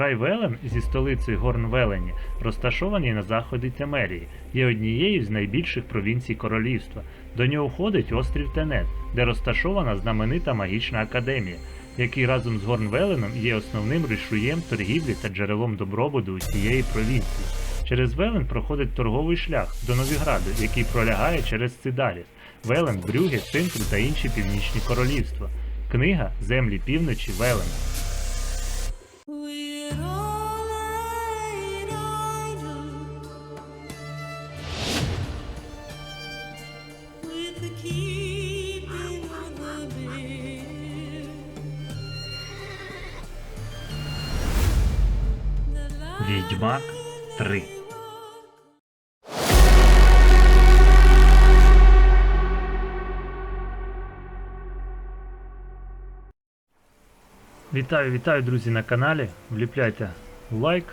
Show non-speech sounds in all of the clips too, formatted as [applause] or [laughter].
Край Велен зі столицею Горнвелені розташований на заході Темерії, є однією з найбільших провінцій королівства. До нього входить острів Тенет, де розташована знаменита магічна академія, який разом з Горнвеленом є основним рішуєм торгівлі та джерелом добробуту усієї провінції. Через Велен проходить торговий шлях до Новіграду, який пролягає через Цидаліс, Велен, Брюге, Цинтру та інші північні королівства. Книга Землі півночі Велена. Відьмак 3 Вітаю, вітаю, друзі, на каналі. Вліпляйте лайк.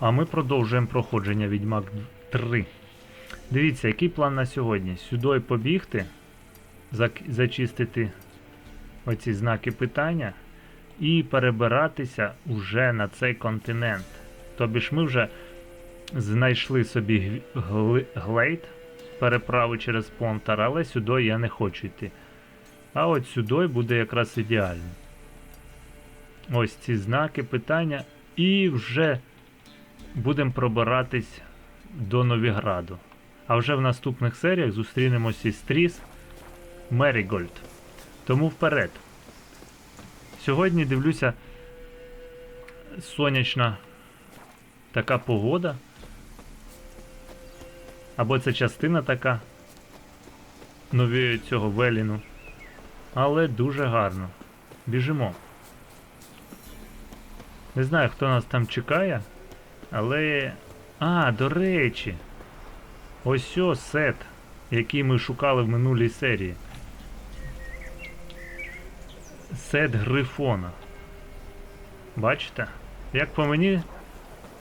А ми продовжуємо проходження Відьмак 3. Дивіться, який план на сьогодні. Сюди побігти, зачистити оці знаки питання і перебиратися уже на цей континент. Тобі ж ми вже знайшли собі глейд, переправу через Понтар, але сюди я не хочу йти. А от сюди буде якраз ідеально. Ось ці знаки питання. І вже будемо пробиратись до Новіграду. А вже в наступних серіях зустрінемося із Тріс Мерігольд. Тому вперед. Сьогодні дивлюся сонячна така погода. Або це частина така нові цього Веліну. Але дуже гарно. Біжимо. Не знаю, хто нас там чекає, але. А, до речі. Ось о сет, який ми шукали в минулій серії. Сет Грифона. Бачите? Як по мені,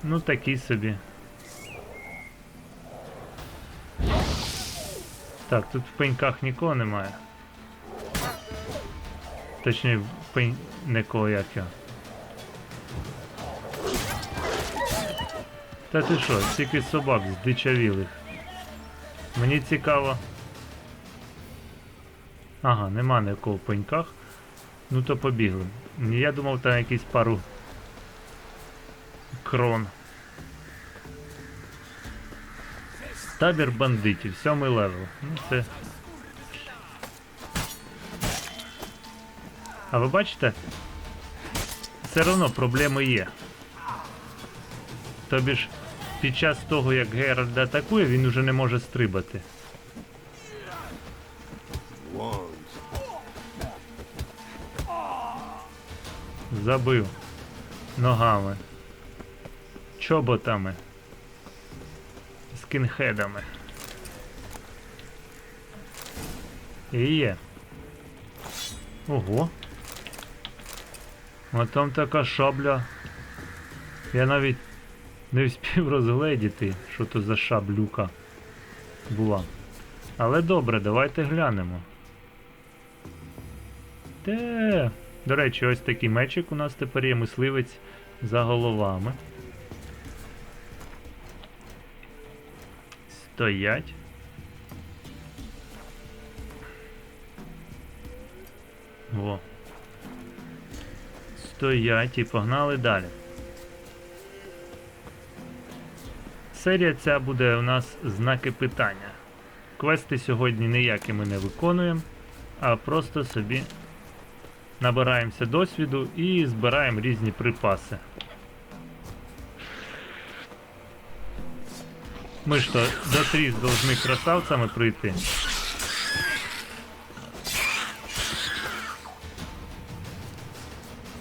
ну такий собі. Так, тут в пеньках нікого немає. Точніше, в пень... Нікого як його. Та ти що, стільки собак здичавілих. Мені цікаво. Ага, нема ніякого в пеньках. Ну то побігли. Я думав там якісь пару крон. Табір бандитів, сьомий левел. Ну це. А ви бачите? Все одно проблеми є. Тобі ж під час того, як Геральд атакує, він уже не може стрибати. Забив. Ногами. Чоботами. Скінхедами. І є. Ого. А там така шабля. Я навіть не встиг розгледіти, що то за шаблюка була. Але добре, давайте глянемо. Те. До речі, ось такий мечик у нас тепер є мисливець за головами. Стоять. Во. Стоять і погнали далі. Серія ця буде у нас знаки питання. Квести сьогодні ніякі ми не виконуємо, а просто собі набираємося досвіду і збираємо різні припаси. Ми ж то до тріс должны красавцями прийти.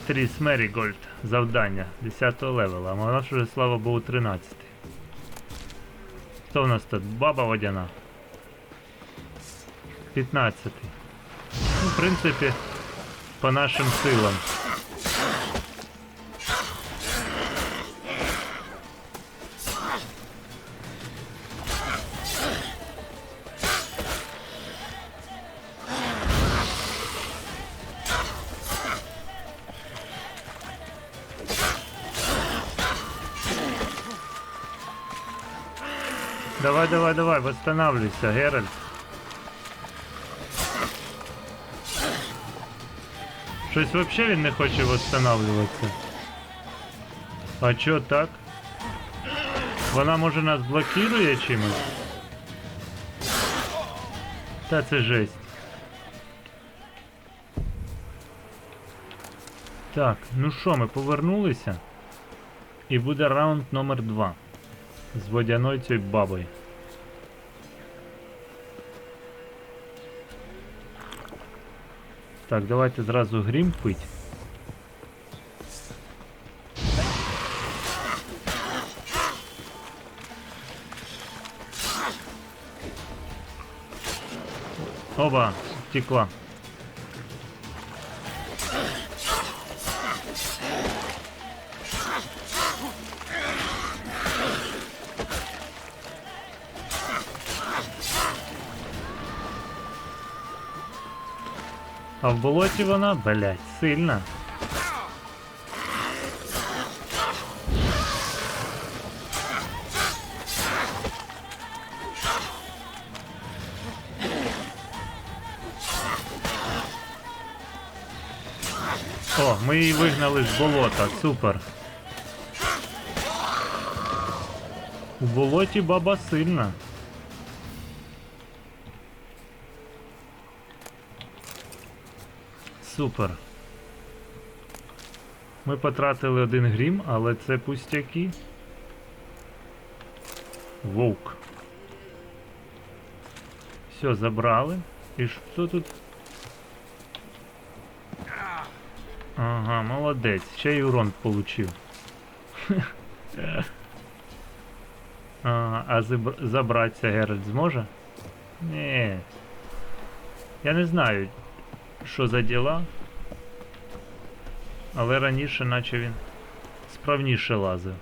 Тріс Мерігольд. Завдання 10 левела, а вона вже, слава Богу, 13. Хто в нас тут? Баба водяна. 15. Ну, в принципі, по нашим силам. Давай, давай, давай, восстанавливайся, Геральт. Щось вообще він не хоче восстанавливатися. А чо так? Вона може нас блокує чимось? Та це жесть. Так, ну що, ми повернулися. І буде раунд номер 2 з водяною цією бабою. Так, давайте зразу грім пить. Оба, втекла. В болоті вона, блять, сильна. О, ми її вигнали з болота, супер. У болоті баба сильна. Супер. Ми потратили один грім, але це пустяки. Вовк. Все, забрали. І що тут? Ага, молодець. Ще й урон получив. [laughs] А забр- забратися Геральт зможе? Ні. Я не знаю, що за діла. Але раніше, наче він справніше лазив.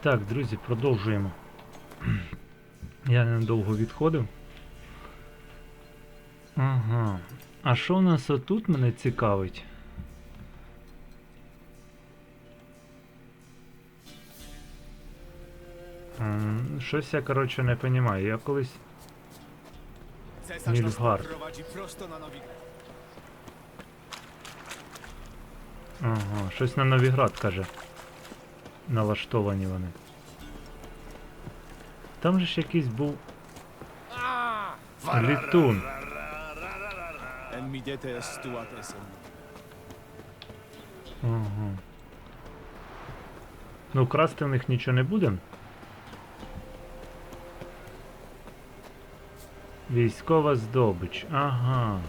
Так, друзі, продовжуємо. [clears throat] Я недовго відходив. Ага. А що у нас отут мене цікавить? Щось я, коротше, не розумію. Я колись. Cesarz nas Nilfgaard. prowadzi prosto na Nowigrad. Ага, щось на Новіград каже. Налаштовані вони. Там же ж якийсь був літун. Midete stuatesem. Ага. Ну, красти в них нічого не будемо. Військова здобич. Ага.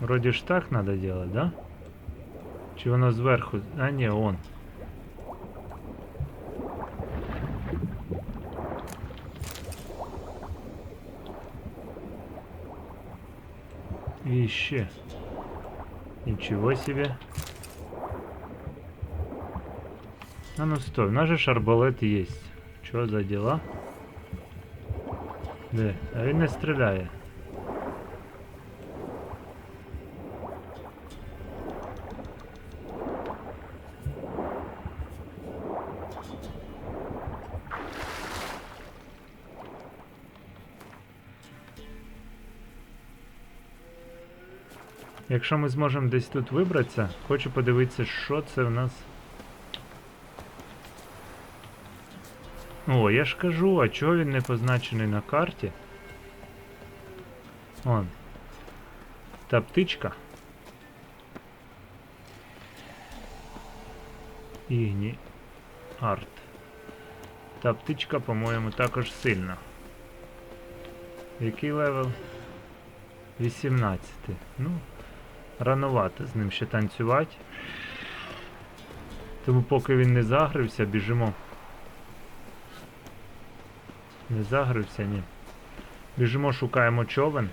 Вроде ж так надо делать, да? Чи воно зверху? А ні, он. И еще. Ничего себе. А ну стой, у нас же арбалет есть. Что за дела? Де? А він не стріляє. Якщо ми зможемо десь тут вибратися, хочу подивитися, що це в нас. О, я ж кажу, а чого він не позначений на карті? Он. Та птичка. Ігні. Арт. Та птичка, по-моєму, також сильна. Який левел? 18. Ну, рановато з ним ще танцювати. Тому поки він не загрився, біжимо. Не загрився, ні. Біжимо, шукаємо човен.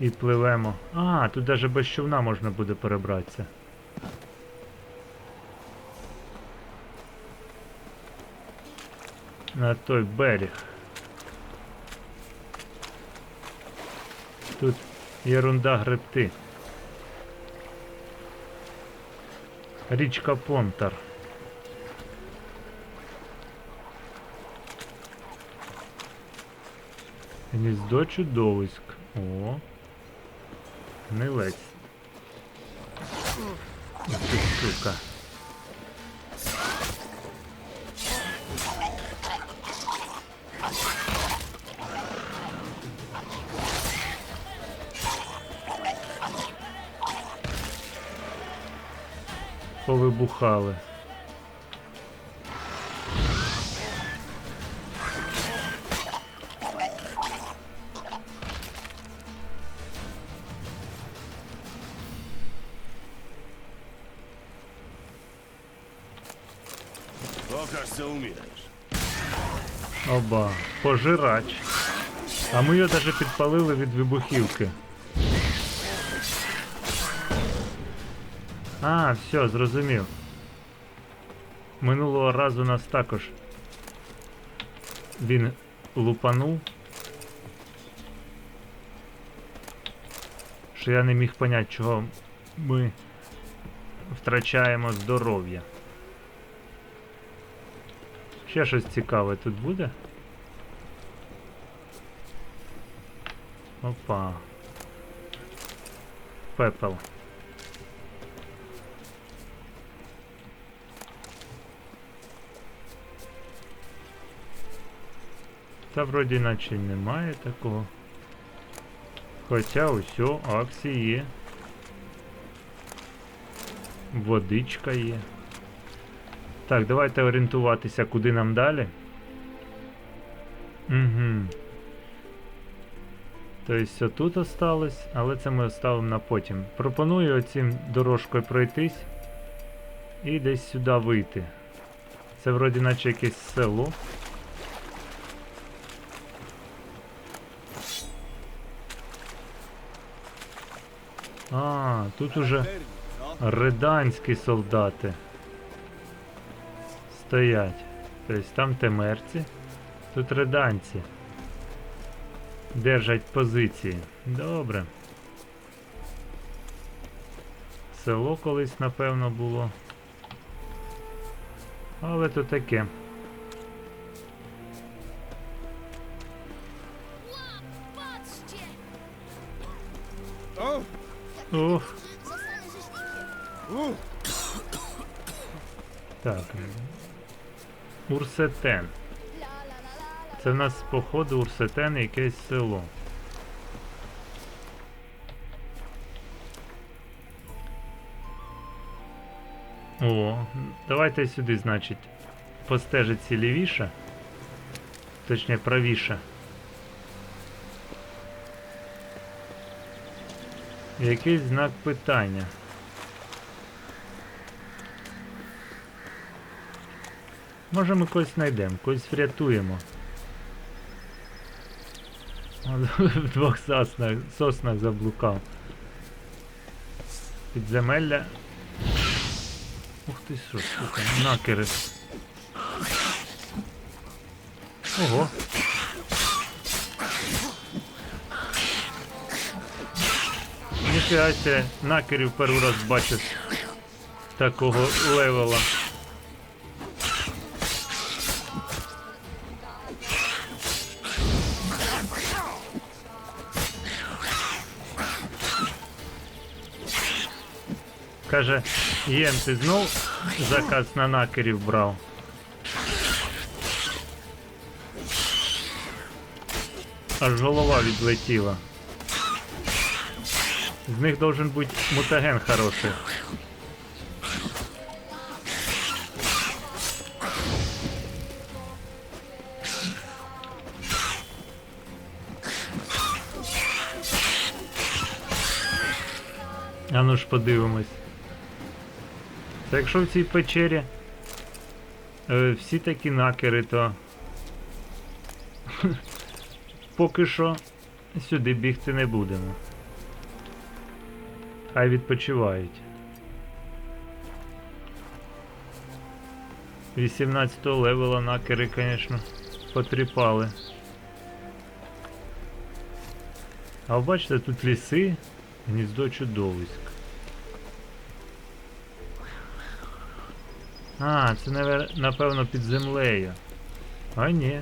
І пливемо. А, тут навіть без човна можна буде перебратися. На той берег. Тут ерунда гребти. Річка Понтар. Гніздо чудовиськ. О. Гнилець. Ах Ти сука. Повибухали. Пожирач. А ми його навіть підпалили від вибухівки. А, все, зрозумів. Минулого разу нас також він лупанув. Що я не міг поняти, чого ми втрачаємо здоров'я. Ще щось цікаве тут буде? Опа. Пепел. Та вроді наче немає такого. Хоча усьо, акції є. Водичка є. Так, давайте орієнтуватися, куди нам далі. Угу. Тобто тут осталось, але це ми оставимо на потім. Пропоную оцім дорожкою пройтись і десь сюди вийти. Це вроді наче якесь село. А, тут уже. Реданські солдати стоять. Тобто там темерці, тут реданці. Держать позиції. Добре. Село колись, напевно, було. Але то таке. U! так. Урсетен. Це в нас походу Урсетен якесь село. О, давайте сюди, значить, постежиться лівіше. Точніше, правіше. Якийсь знак питання. Може ми когось знайдемо, когось врятуємо. В [laughs] двох соснах, соснах заблукав. Підземелля. Ух ти що, сука, накери. Ого. Ніфіга себе, накерів перший раз бачив такого левела. Каже, Єн, ти знов заказ на накерів брав. Аж голова відлетіла. З них должен бути мутаген хороший. А ну ж подивимось. Та якщо в цій печері е, всі такі накери, то [laughs] поки що сюди бігти не будемо. Хай відпочивають. 18 левела накери, звісно, потріпали. А бачите, тут ліси, гніздо чудовиськ. А, це напевно під землею. А ні.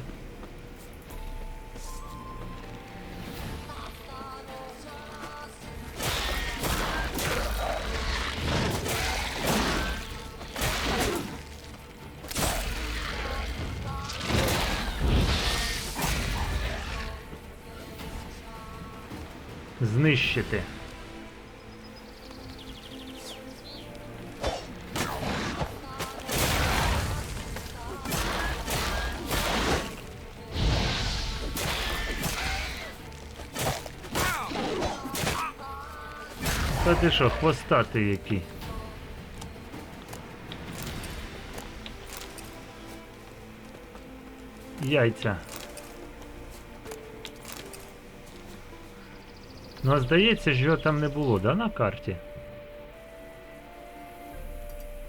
Знищити. Ти що, хвостатий який? Яйця. Ну, а здається, його там не було, да, на карті?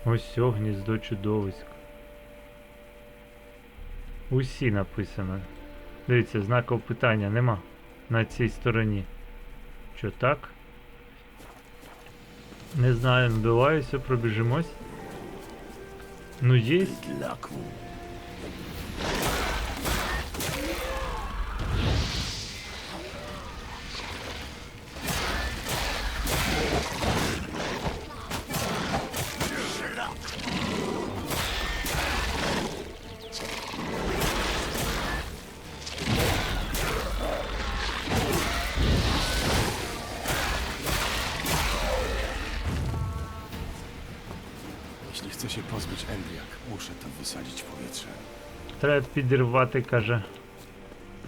Ось о, гніздо чудовиськ. Усі написано. Дивіться, знаків питання нема на цій стороні. Що так? Не знаю, набиваюся, пробіжимось. Ну єсть. się pozbyć Endriak, muszę to wysadzić w powietrze. Треба підірвати, каже.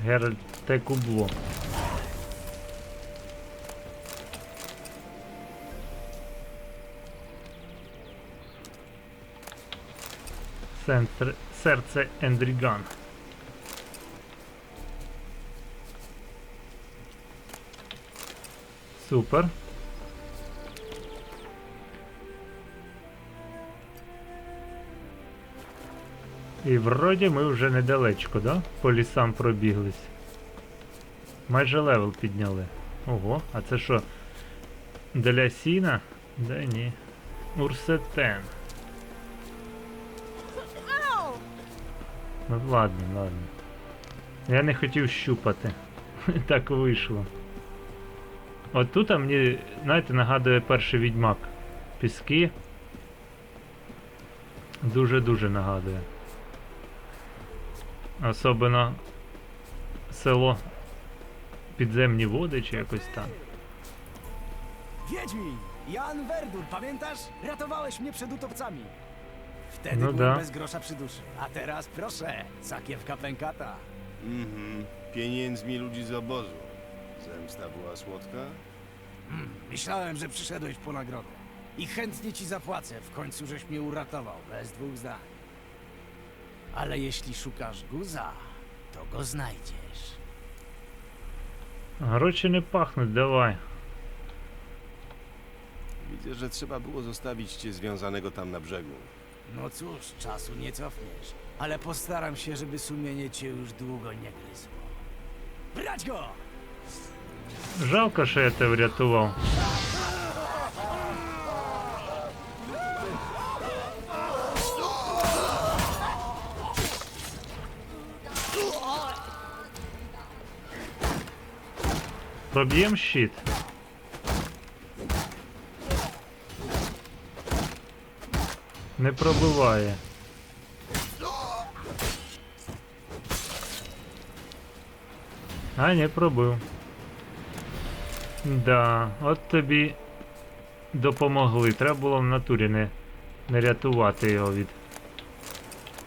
Геральт те кубло. Центр, серце Ендріган. Супер. І вроді ми вже недалечко, да? По лісам пробіглись. Майже левел підняли. Ого, а це що? Для сіна? Да ні. Урсетен. Ну ладно, ладно. Я не хотів щупати. [laughs] так вийшло. От тут мені, знаєте, нагадує перший відьмак. Піски. Дуже-дуже нагадує. Особливо село підземні води чи якось там. Wiedźmin! Jan Werdur, pamiętasz? Ratowałeś mnie przed utopcami. Wtedy No byłem da. bez grosza przy duszy. A teraz proszę, sakiewka pękata. Mhm. Pieniędzmi ludzi z obozu. Zemsta była słodka? Myślałem, że przyszedłeś po nagrodę. I chętnie ci zapłacę, w końcu żeś mnie uratował, bez dwóch zdań. Ale jeśli szukasz guza, to go znajdziesz. Гроші не пахнуть, давай. Widzę, że trzeba było zostawić cię związanego tam na brzegu. No cóż, czasu nie cofniesz. Ale postaram się, żeby sumienie cię już długo nie gryzło. Brać go! Жалко, що я тебе врятував. Проб'єм щит. Не пробиває. А, не пробив. Да, от тобі допомогли. Треба було в натурі не, не рятувати його від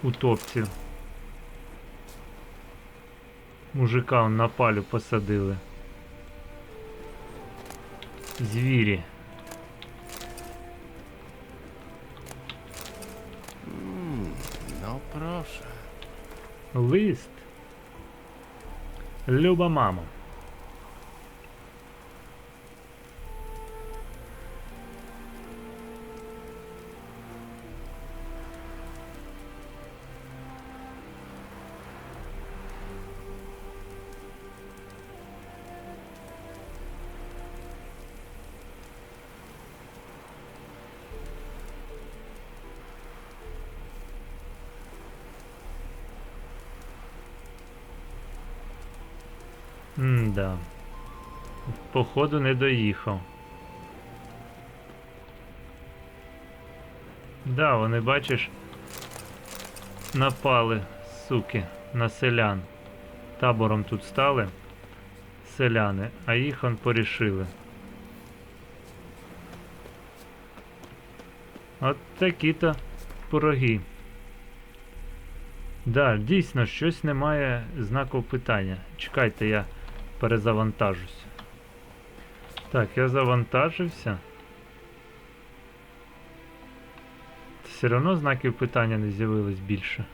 утопців. Мужика на палю посадили. Звери. Ну, прошу. Лист. Люба мама. М-да. Походу не доїхав. Да, вони, бачиш, напали, суки, на селян. Табором тут стали селяни, а їх он порішили. От такі-то пироги. Да, дійсно, щось немає знаку питання. Чекайте, я перезавантажусь. Так, я завантажився. Все одно знаків питання не з'явилось більше.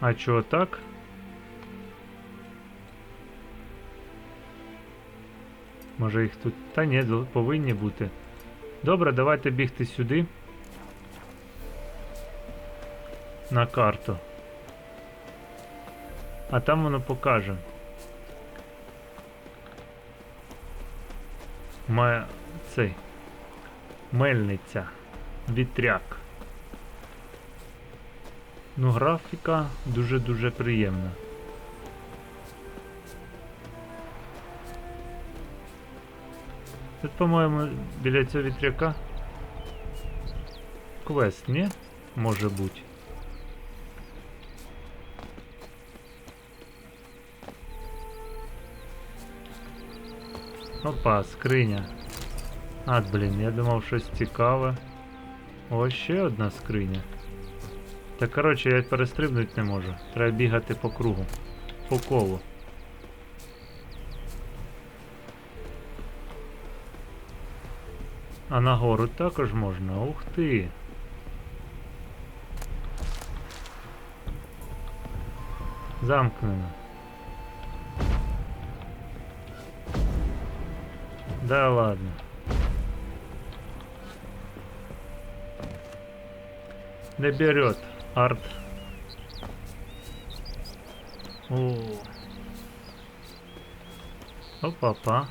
А чого так? Може їх тут. Та ні, повинні бути. Добре, давайте бігти сюди. На карту. А там воно покаже. Має цей. Мельниця. Вітряк. Ну, графіка дуже-дуже приємна. Тут, по-моєму, біля цього вітряка. Квест, ні? Може бути. Опа, скриня. А, блін, я думав щось цікаве. О, ще одна скриня. Та коротше, я перестрибнути не можу. Треба бігати по кругу. По колу. А нагору також можна. Ух ти. Замкнено. Да ладно. Берет арт. О. Опа-па.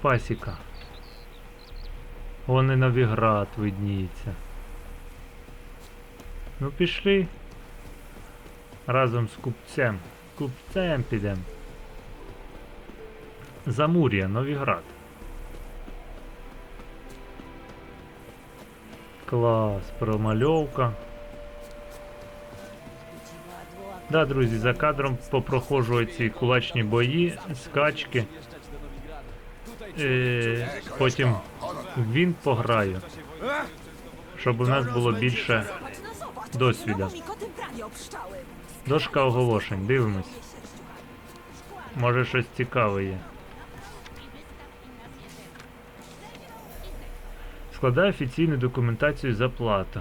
Пасіка. Вон і Новіград видніється. Ну пішли. Разом з купцем. Купцем підем. Замур'я, Новіград. Клас, промальовка. Да, друзі, за кадром попроходжу ці кулачні бої, скачки. Е, потім він пограю. Щоб у нас було більше досвіду. Дошка оголошень, дивимось. Може щось цікаве є. Складаю офіційну документацію за плату.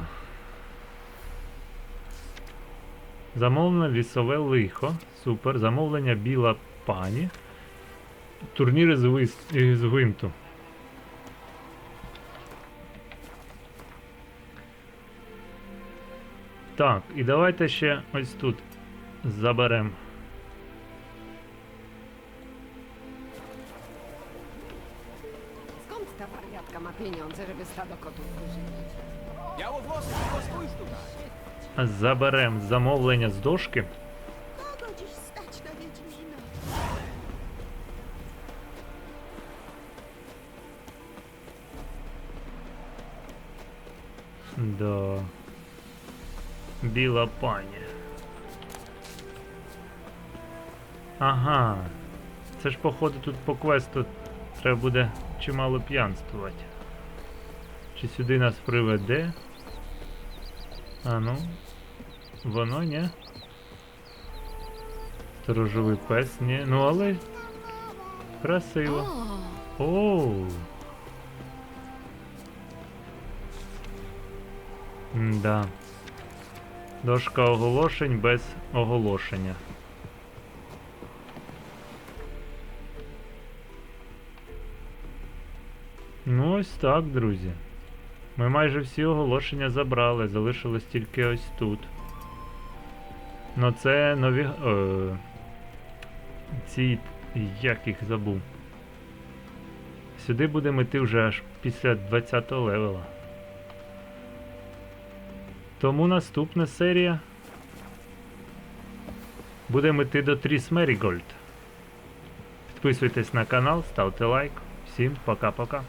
Замовлено лісове лихо. Супер. Замовлення біла пані. Турніри з, вис... з гвинту. Так, і давайте ще ось тут заберемо. Skąd ta wariatka ma pieniądze, żeby stado kotów wyżywić? Białowłosy, tylko spójrz tutaj. Заберемо замовлення з дошки. Kogo dziś stać na Wiedźmina? Да. Біла пані. Ага. Це ж походу тут по квесту треба буде чимало п'янствувати. Чи сюди нас приведе? А ну. Воно ні. Сторожовий пес, ні. Ну але. Красиво. Оу. Да. Дошка оголошень без оголошення. Ось так, друзі. Ми майже всі оголошення забрали, залишилось тільки ось тут. Ну це нові. Е, ці. Як їх забув. Сюди будемо йти вже аж після 20 левела. Тому наступна серія Будемо йти до Тріс Мерігольд. Підписуйтесь на канал, ставте лайк. Всім пока-пока.